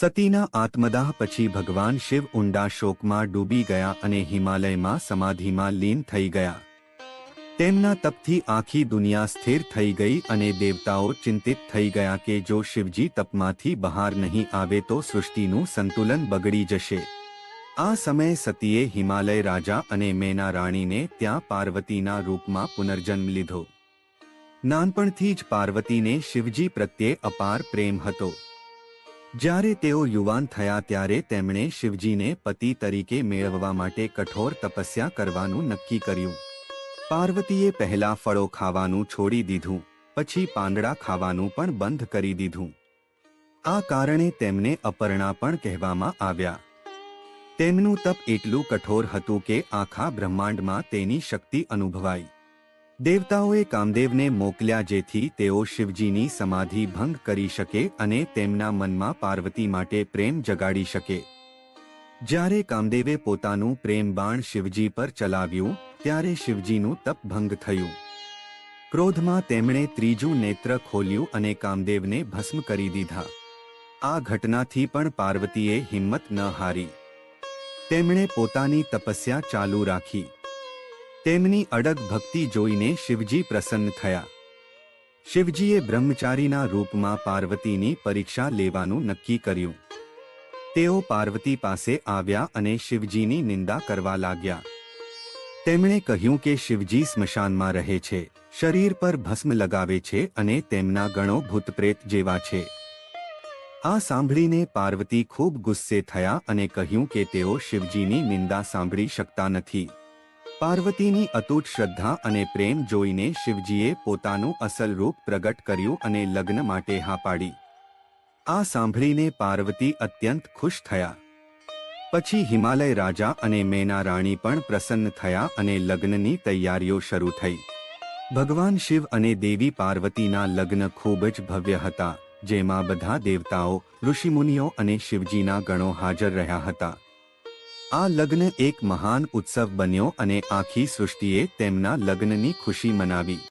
સતીના આત્મદાહ પછી ભગવાન શિવ ઊંડા શોકમાં ડૂબી ગયા અને હિમાલયમાં સમાધિમાં લીન થઈ ગયા. તેમના તપથી આખી દુનિયા સ્થિર થઈ ગઈ અને દેવતાઓ ચિંતિત થઈ ગયા કે જો શિવજી તપમાંથી બહાર નહીં આવે તો સૃષ્ટિનું સંતુલન બગડી જશે. આ સમયે સતીએ હિમાલય રાજા અને મેના રાણીને ત્યાં પાર્વતીના રૂપમાં પુનર્જન્મ લીધો. નાનપણથી જ પાર્વતીને શિવજી પ્રત્યે અપાર પ્રેમ હતો. જ્યારે તેઓ યુવાન થયા ત્યારે તેમણે શિવજીને પતિ તરીકે મેળવવા માટે કઠોર તપસ્યા કરવાનું નક્કી કર્યું. પાર્વતીએ પહેલા ફળો ખાવાનું છોડી દીધું, પછી પાંદડા ખાવાનું પણ બંધ કરી દીધું. આ કારણે તેમને અપર્ણા પણ કહેવામાં આવ્યા. તેમનું તપ એટલું કઠોર હતું કે આખા બ્રહ્માંડમાં તેની શક્તિ અનુભવાઈ. દેવતાઓએ કામદેવને મોકલ્યા જેથી તેઓ શિવજીની સમાધિ ભંગ કરી શકે અને તેમના મનમાં પાર્વતી માટે પ્રેમ જગાડી શકે. જ્યારે કામદેવે પોતાનું પ્રેમ બાણ શિવજી પર ચલાવ્યું, ત્યારે શિવજીનું તપ ભંગ થયું. ક્રોધમાં તેમણે ત્રીજું નેત્ર ખોલ્યું અને કામદેવને ભસ્મ કરી દીધા. આ ઘટનાથી પણ પાર્વતીએ હિંમત ન હારી. તેમણે પોતાની તપસ્યા ચાલુ રાખી. તેમની અડગ ભક્તિ જોઈને શિવજી પ્રસન્ન થયા. શિવજીએ બ્રહ્મચારીના રૂપમાં પાર્વતીની પરીક્ષા લેવાનું નક્કી કર્યું. તેઓ પાર્વતી પાસે આવ્યા અને શિવજીની નિંદા કરવા લાગ્યા. તેમણે કહ્યું કે શિવજી સ્મશાનમાં રહે છે, શરીર પર ભસ્મ લગાવે છે અને તેમના ગણો ભૂતપ્રેત જેવા છે. આ સાંભળીને પાર્વતી ખૂબ ગુસ્સે થયા અને કહ્યું કે તેઓ શિવજીની નિંદા સાંભળી શકતા નથી. પાર્વતીની અતૂટ શ્રદ્ધા અને પ્રેમ જોઈને શિવજીએ પોતાનું અસલ રૂપ પ્રગટ કર્યું અને લગ્ન માટે હા પાડી. આ સાંભળીને પાર્વતી અત્યંત ખુશ થયા. પછી હિમાલય રાજા અને મેના રાણી પણ પ્રસન્ન થયા અને લગ્નની તૈયારીઓ શરૂ થઈ. ભગવાન શિવ અને દેવી પાર્વતીના લગ્ન ખૂબ જ ભવ્ય હતા, જેમાં બધા દેવતાઓ, ઋષિમુનિઓ અને શિવજીના ગણો હાજર રહ્યા હતા. આ લગ્ન એક મહાન ઉત્સવ બન્યો અને આખી સૃષ્ટિએ તેમના લગ્નની ખુશી મનાવી.